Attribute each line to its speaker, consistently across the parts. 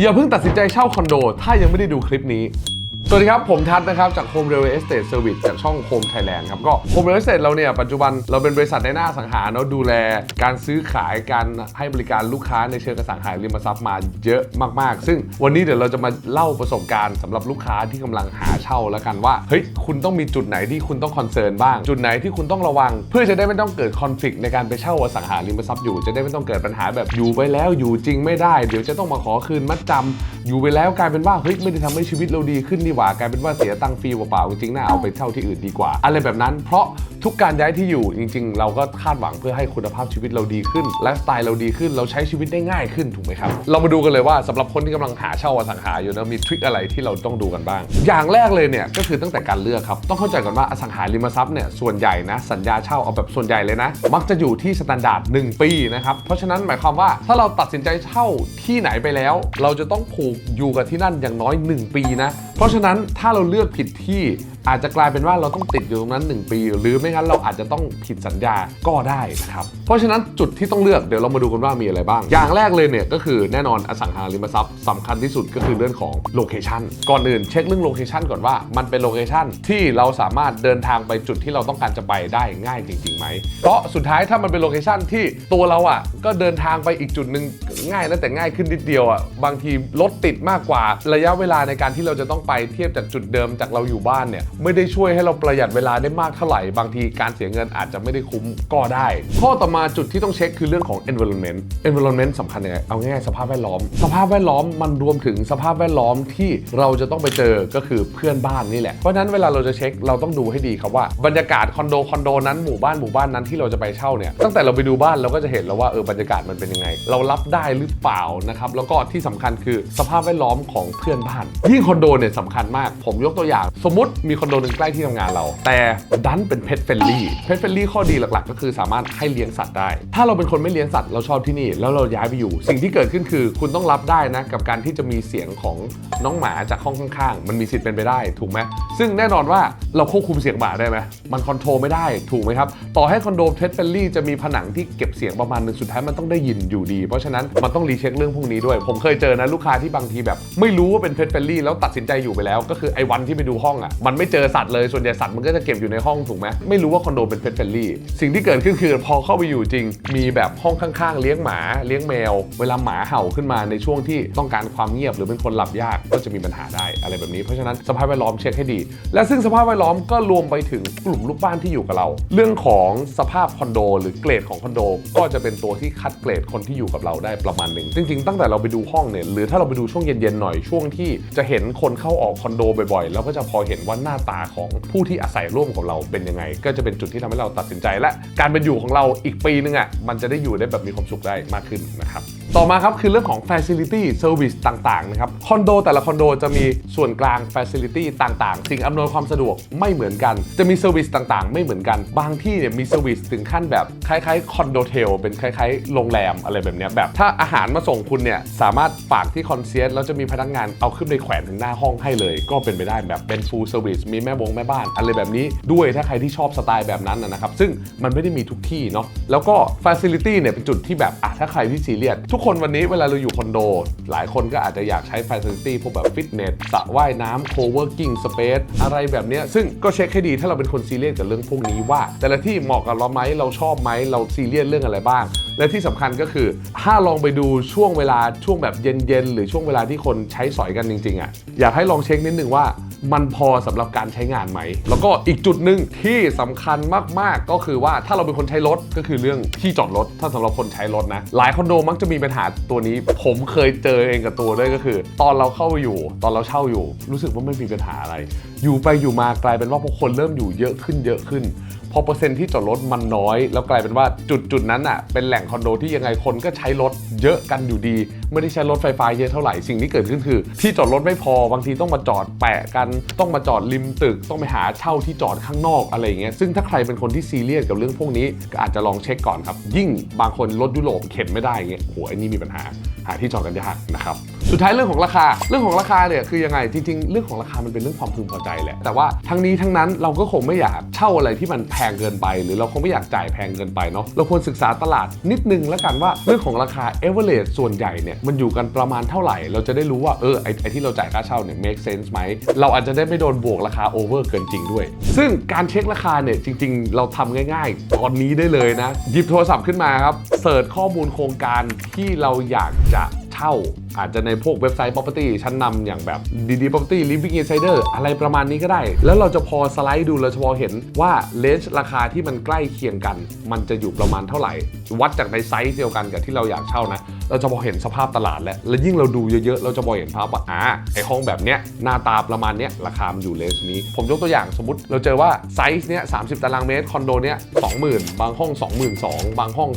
Speaker 1: อย่าเพิ่งตัดสินใจเช่าคอนโด ถ้ายังไม่ได้ดูคลิปนี้ สวัสดีครับ ผมทัศนะครับ จาก Home Real Estate Service จากช่อง Home Thailand ครับ ก็ Home Real Estate เราเนี่ย ปัจจุบันเราเป็นบริษัทในหน้าอสังหาเนาะดูแล การซื้อขายการให้บริการลูกค้าในเชิงอสังหาริมทรัพย์มาเยอะมาก ๆ ซึ่งวันนี้เดี๋ยวเราจะมาเล่าประสบการณ์สำหรับลูกค้าที่กำลังหาเช่าแล้วกันว่าเฮ้ยคุณต้องมีจุดไหนที่คุณต้องคอนเซิร์นบ้าง จุดไหนที่คุณต้องระวัง เพื่อจะได้ไม่ต้องเกิดคอนฟ lict ในการไปเช่าอสังหาริมทรัพย์อยู่จะได้ไม่ต้องเกิดปัญหาแบบอยู่ไปแล้วอยู่จริงไม่ได้ เดี๋ยวจะต้องมาขอคืนมัดจำอยู่ไปแล้วกลายเป็นว่าเฮ้ยไม่ได้ทำให้ชีวิตเราดีขึ้นนี่ว่ากลายเป็นว่าเสียตังค์ฟรีเปล่าๆจริงๆน่าเอาไปเช่าที่อื่นดีกว่า อะไรแบบนั้น เพราะทุกการย้ายที่อยู่จริง ๆ เราก็คาดหวังเพื่อให้คุณภาพชีวิตเราดีขึ้นไลฟ์สไตล์เราดีขึ้นเราใช้ชีวิตได้ง่ายขึ้นถูกไหมครับเรามาดูกันเลยว่าสำหรับคนที่กำลังหาเช่าอสังหาอยู่นะมีทริคอะไรที่เราต้องดูกันบ้าง อย่างแรกเลยเนี่ยก็คือตั้งแต่การเลือกครับต้องเข้าใจก่อนว่าอสังหาริมทรัพย์เนี่ยส่วนใหญ่นะสัญญาเช่าเอาแบบส่วนใหญ่เลยนะ มักจะอยู่ที่สแตนดาร์ด1ปีนะครับเพราะฉะนั้นหมายความว่าถ้าเราตัดสินใจเช่าที่ไหนไปแล้ว เราจะต้องผูกอยู่กับที่นั่นอย่างน้อย 1 ปีนะเพราะฉะนั้นถ้าเราเลือกผิดที่อาจจะกลายเป็นว่าเราต้องติดอยู่ตรงนั้น 1 ปี หรือไม่งั้นเราอาจจะต้องผิดสัญญาก็ได้นะครับ เพราะฉะนั้นจุดที่ต้องเลือกเดี๋ยวเรามาดูกันว่ามีอะไรบ้าง อย่างแรกเลยเนี่ยก็คือแน่นอนอสังหาริมทรัพย์สำคัญที่สุดก็คือเรื่องของโลเคชันก่อนอื่นเช็คเรื่องโลเคชันก่อนว่ามันเป็นโลเคชันที่เราสามารถเดินทางไปจุดที่เราต้องการจะไปได้ง่ายจริงๆไหมเพราะสุดท้ายถ้ามันเป็นโลเคชันที่ตัวเราอะก็เดินทางไปอีกจุดหนึ่ง ง่ายนะแต่ง่ายขึ้นนิดเดียวอะบางทีรถติดมากกว่า ระยะเวลาในการที่เราจะต้องไปเทียบจากจุดเดิมจากเราอยู่บ้านเนี่ยไม่ได้ช่วยให้เราประหยัดเวลาได้มากเท่าไหร่ บางทีการเสียเงินอาจจะไม่ได้คุ้มก็ได้ ข้อต่อมาจุดที่ต้องเช็คคือเรื่องของ environment environment สำคัญยังไงเอาง่ายๆสภาพแวดล้อม สภาพแวดล้อมมันรวมถึงสภาพแวดล้อมที่เราจะต้องไปเจอก็คือเพื่อนบ้านนี่แหละเพราะฉะนั้นเวลาเราจะเช็คเราต้องดูให้ดีครับว่าบรรยากาศคอนโดคอนโดนั้นหมู่บ้านหมู่บ้านนั้นที่เราจะไปเช่าเนี่ยตั้งแต่เราไปดูบ้านเราก็จะเห็นแล้วว่าเออบรรยากาศมันเป็นยังไง เรารับได้หรือเปล่านะครับแล้วก็ที่สำคัญคือสภาพแวดล้อมของเพื่อนบ้าน ยิ่งคอนโดเนี่ยสำคัญมาก ผมยกตัวอย่าง สมมติมีคอนโดหนึ่งใกล้ที่ทำงานเรา แต่ดันเป็นเพ t เฟ r ลี่เพ t เฟ r ลี่ข้อดีหลัก ๆ ก็คือสามารถให้เลี้ยงสัตว์ได้ ถ้าเราเป็นคนไม่เลี้ยงสัตว์เราชอบที่นี่แล้วเราย้ายไปอยู่ สิ่งที่เกิดขึ้นคือ คุณต้องรับได้นะกับการที่จะมีเสียงของน้องหมาจากห้องข้างๆ มันมีสิทธิ์เป็นไปได้ถูกไหมซึ่งแน่นอนว่าเราควบคุมเสียงหมาได้ไหมมันคอนโทรลไม่ได้ถูกไหมครับต่อให้คอนโดเพ t เฟ r ลี่จะมีผนังที่เก็บเสียงประมาณหนึงสุดท้ายมันต้องได้ยินอยู่ดี เพราะฉะนั้นมันต้องรีเช็คเรื่องพวกนี้ด้วย ผมเคยเจอนะลูกค้าที่บางทีแบบ ไม่รู้ว่าเป็นเพ t เฟ r ลี่แล้วตัดสินใจอยู่ไปแล้ว ก็คือไอ้วันที่ไปดูห้องอะมันไม่เจอสัตว์เลยส่วนใหญ่สัตว์มันก็จะเก็บอยู่ในห้องถูกไหมไม่รู้ว่าคอนโดเป็นเพ t เฟ r ลี่สิ่งที่เกิดขึ้นคือพอเข้าไปอยู่จริง มีแบบห้องข้างๆ เลี้ยงหมาเลี้ยงแมว เวลาหมาเห่าขึ้นมาในช่วงที่ต้องการความเงียบหรือเป็นคนหลับยากก็จะมีปัญหาได้อะไรแบบนี้เพราะฉะนั้นสภาพแวดล้อมเช็คให้ดี และซึ่งสภาพแวดล้อมก็รวมไปถึงกลุ่มลูกบ้านที่อยู่กับเรา เรื่องของสภาพคอนโด หรือเกรดของคอนโด ก็จะเป็นตัวที่คัดเกรดคนที่อยู่กับเราได้ประมาณหนึ่งจริงๆตั้งแต่เราไปดูห้องเนี่ยหรือถ้าเราไปดูช่วงเย็นๆหน่อยช่วงที่จะเห็นคนเข้าออกคอนโดบ่อยๆ แล้วก็จะพอเห็นว่าหน้าตาของผู้ที่อาศัยร่วมกับเราเป็นยังไง ก็จะเป็นจุดที่ทำให้เราตัดสินใจและการเป็นอยู่ของเราอีกปีนึงอะมันจะได้อยู่ได้แบบมีความสุขได้มากขึ้นนะครับ ต่อมาครับคือเรื่องของ Facility Service ต่าง ๆ นะครับ คอนโดแต่ละคอนโดจะมีส่วนกลาง Facility ต่างๆ สิ่งอำนวยความสะดวกไม่เหมือนกัน จะมีเซอร์วิสต่างๆ ไม่เหมือนกัน บางที่เนี่ยมีเซอร์วิสถึงขั้นแบบคล้ายๆคอนโดเทลเป็นคล้ายๆโรงแรมอะไรแบบเนี้ยแบบ ถ้าอาหารมาส่งคุณเนี่ยสามารถฝากที่คอนเซียสแล้วจะมีพนักงานเอาขึ้นไปแขวนถึงหน้าห้องให้เลย ก็เป็นไปได้แบบเป็น full service มีแม่บงแม่บ้านอะไรแบบนี้ด้วยถ้าใครที่ชอบสไตล์แบบนั้นนะนะครับซึ่งมันไม่ได้มีทุกที่เนาะแล้วก็ Facility เนี่ยเป็นจุดที่แบบอะถ้าใครที่ซีเรียสทุกคนวันนี้เวลาเราอยู่คอนโด หลายคนก็อาจจะอยากใช้ Facility พวกแบบฟิตเนสสระว่ายน้ำ co-working space อะไรแบบเนี้ยซึ่งก็เช็คให้ดีถ้าเราเป็นคนซีเรียสกับเรื่องพวกนี้ว่า แต่ละที่เหมาะกับเราไหมเราชอบไหมเราซีเรียสเรื่องอะไรบ้าง และที่สำคัญก็คือ ถ้าลองไปดูช่วงเวลาช่วงแบบเย็นๆหรือช่วงเวลาที่คนใช้สอยกันจริงๆอะอยากให้ลองเช็คนิดนึงว่า มันพอสำหรับการใช้งานไหม แล้วก็อีกจุดหนึ่งที่สำคัญมากๆ ก็คือว่าถ้าเราเป็นคนใช้รถก็คือเรื่องที่จอดรถ ถ้าสำหรับคนใช้รถนะ หลายคอนโดมักจะมีปัญหาตัวนี้ ผมเคยเจอเองกับตัวด้วยก็คือ ตอนเราเข้าอยู่ ตอนเราเช่าอยู่ รู้สึกว่าไม่มีปัญหาอะไรอยู่ไปอยู่มากลายเป็นว่าพอคนเริ่มอยู่เยอะขึ้นเยอะขึ้น พอเปอร์เซ็นต์ที่จอดรถมันน้อย แล้วกลายเป็นว่าจุดจุดนั้นอะเป็นแหล่งคอนโดที่ยังไงคนก็ใช้รถเยอะกันอยู่ดี ไม่ได้ใช้รถไฟฟ้าเยอะเท่าไหร่สิ่งที่เกิดขึ้นคือ ที่จอดรถไม่พอบางทีต้องมาจอดแปะกัน ต้องมาจอดริมตึก ต้องไปหาเช่าที่จอดข้างนอกอะไรอย่างเงี้ยซึ่งถ้าใครเป็นคนที่ซีเรียสกับเรื่องพวกนี้ก็อาจจะลองเช็คก่อนครับยิ่งบางคนรถยุโรปเข็นไม่ได้เงี้ยโหอันนี้มีปัญหาหาที่จอดกันยากนะครับ สุดท้ายเรื่องของราคา เรื่องของราคาเนี่ยคือยังไงจริง ๆ เรื่องของราคามันเป็นเรื่องความพึงพอใจแหละแต่ว่าทั้งนี้ทั้งนั้นเราก็คงไม่อยากเช่าอะไรที่มันแพงเกินไป หรือเราคงไม่อยากจ่ายแพงเกินไปเนาะเราควรศึกษาตลาดนิดนึงแล้วกันว่าเรื่องของราคา average ส่วนใหญ่เนี่ยมันอยู่กันประมาณเท่าไหร่ เราจะได้รู้ว่าเออไอไอที่เราจ่ายค่าเช่าเนี่ย make sense ไหมเราอาจจะได้ไม่โดนบวกราคา over เกินจริงด้วย ซึ่งการเช็คราคาเนี่ยจริง ๆ เราทำง่าย ๆ ตอนนี้ได้เลยนะหยิบโทรศัพท์ขึ้นมาครับเสิร์ชข้อมูลโครงการที่เราอยากจะเช่า อาจจะในพวกเว็บไซต์ property ชั้นนำอย่างแบบ DD property living insider อะไรประมาณนี้ก็ได้ แล้วเราจะพอสไลด์ดูเราจะพอเห็นว่าเลนจ์ราคาที่มันใกล้เคียงกัน มันจะอยู่ประมาณเท่าไหร่ วัดจากในไซส์เดียวกันกับที่เราอยากเช่านะ เราจะพอเห็นสภาพตลาดแล้วแล้วยิ่งเราดูเยอะๆ เราจะพอเห็นภาพว่าอ่าไอห้องแบบเนี้ยหน้าตาประมาณเนี้ยราคามันอยู่เลนจ์นี้ ผมยกตัวอย่างสมมติเราเจอว่าไซส์เนี้ย30ตารางเมตรคอนโดเนี้ย20,000บางห้อง 22,000บางห้อง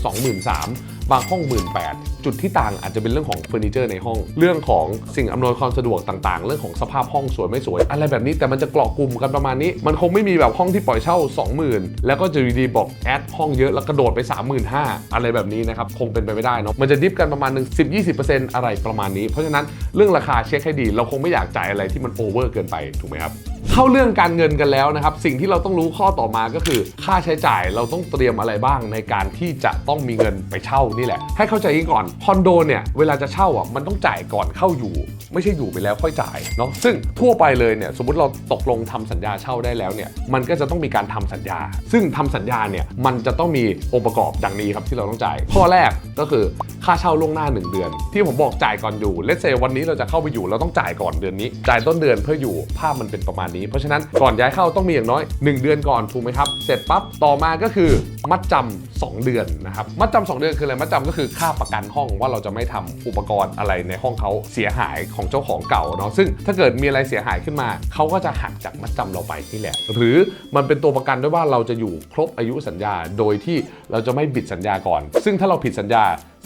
Speaker 1: 23,000บางห้อง 18,000จุดที่ต่างอาจจะเป็นเรื่องของเฟอร์นิเจอร์ในห้องเรื่องของสิ่งอำนวยความสะดวกต่างๆ เรื่องของสภาพห้องสวยไม่สวย อะไรแบบนี้แต่มันจะกรอกกลุ่มกันประมาณนี้ มันคงไม่มีแบบห้องที่ปล่อยเช่า 20,000 แล้วก็จะดีบอกแอดห้องเยอะแล้วกระโดดไป 35,000อะไรแบบนี้นะครับคงเป็นไปไม่ได้เนาะมันจะดิฟกันประมาณหนึ่ง10-20%อะไรประมาณนี้ เพราะฉะนั้นเรื่องราคาเช็คให้ดี เราคงไม่อยากจ่ายอะไรที่มันโอเวอร์เกินไปถูกไหมครับเข้าเรื่องการเงินกันแล้วนะครับ สิ่งที่เราต้องรู้ข้อต่อมาก็คือ ค่าใช้จ่ายเราต้องเตรียมอะไรบ้างในการที่จะต้องมีเงินไปเช่านี่แหละ ให้เข้าใจนี้ก่อนคอนโดเนี่ยเวลาจะเช่าอะมันต้องจ่ายก่อนเข้าอยู่ ไม่ใช่อยู่ไปแล้วค่อยจ่ายเนาะซึ่งทั่วไปเลยเนี่ยสมมติเราตกลงทำสัญญาเช่าได้แล้วเนี่ยมันก็จะต้องมีการทำสัญญา ซึ่งทำสัญญาเนี่ยมันจะต้องมีองค์ประกอบดังนี้ครับที่เราต้องจ่าย ข้อแรกก็คือค่าเช่าล่วงหน้า 1 เดือน ที่ผมบอกจ่ายก่อนอยู่เลสเซวันนี้เราจะเข้าไปอยู่เราต้องจ่ายก่อนเดือนนี้ จ่ายต้นเดือนเพื่ออยู่ภาพมันเป็นประมาณนี้ เพราะฉะนั้นก่อนย้ายเข้าต้องมีอย่างน้อย 1 เดือนก่อนถูกไหมครับ เสร็จปั๊บต่อมาก็คือมัดจำ2เดือนนะครับมัดจำ2เดือนคืออะไรมัดจำก็คือค่าประกันห้องว่าเราจะไม่ทำอุปกรณ์อะไรในห้องเขาเสียหายของเจ้าของเก่าเนาะซึ่งถ้าเกิดมีอะไรเสียหายขึ้นมาเขาก็จะหักจากมัดจำเราไปนี่แหละ หรือมันเป็นตัวประกันด้วยว่าเราจะอยู่ครบอายุสัญญา โดยที่เราจะไม่บิดสัญญาก่อน ซึ่งถ้าเราผิดสัญญา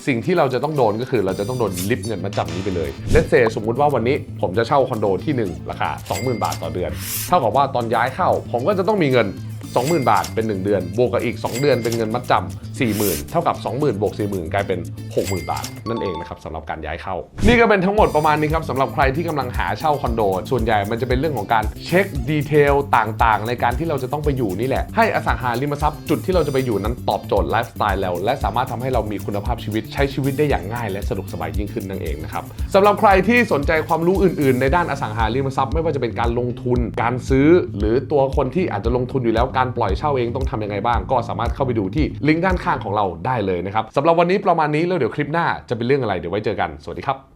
Speaker 1: สิ่งที่เราจะต้องโดนก็คือเราจะต้องโดนลิฟต์เงินมาจำนี้ไปเลยเลสเซสมมุติว่าวันนี้ผมจะเช่าคอนโดที่ 1 ราคา 20,000 บาทต่อเดือน เท่ากับว่าตอนย้ายเข้า ผมก็จะต้องมีเงิน 20,000 บาทเป็น 1 เดือน บวกกับอีก 2 เดือนเป็นเงินมัดจำ40,000 เท่ากับ 20,000บวก40,000 กลายเป็น 60,000 บาท นั่นเองนะครับสำหรับการย้ายเข้า นี่ก็เป็นทั้งหมดประมาณนี้ครับสำหรับใครที่กำลังหาเช่าคอนโด ส่วนใหญ่มันจะเป็นเรื่องของการเช็คดีเทลต่างๆ ในการที่เราจะต้องไปอยู่นี่แหละ ให้อสังหาริมทรัพย์จุดที่เราจะไปอยู่นั้นตอบโจทย์ไลฟ์สไตล์เราและสามารถทำให้เรามีคุณภาพชีวิตใช้ชีวิตได้อย่างง่าย และสะดวกสบายยิ่งขึ้นนั่นเองนะครับสำหรับใครที่สนใจความรู้อื่น ๆ ในด้านอสังหาริมทรัพย์ ไม่ว่าจะเป็นการลงทุน การซื้อ หรือตัวคนที่อาจจะลงทุนอยู่แล้วการปล่อยเช่าเองต้องทำยังไงบ้าง ก็สามารถเข้าไปดูที่ลิงก์ด้านข้างของเราได้เลยนะครับสำหรับวันนี้ประมาณนี้แล้วเดี๋ยวคลิปหน้าจะเป็นเรื่องอะไรเดี๋ยวไว้เจอกันสวัสดีครับ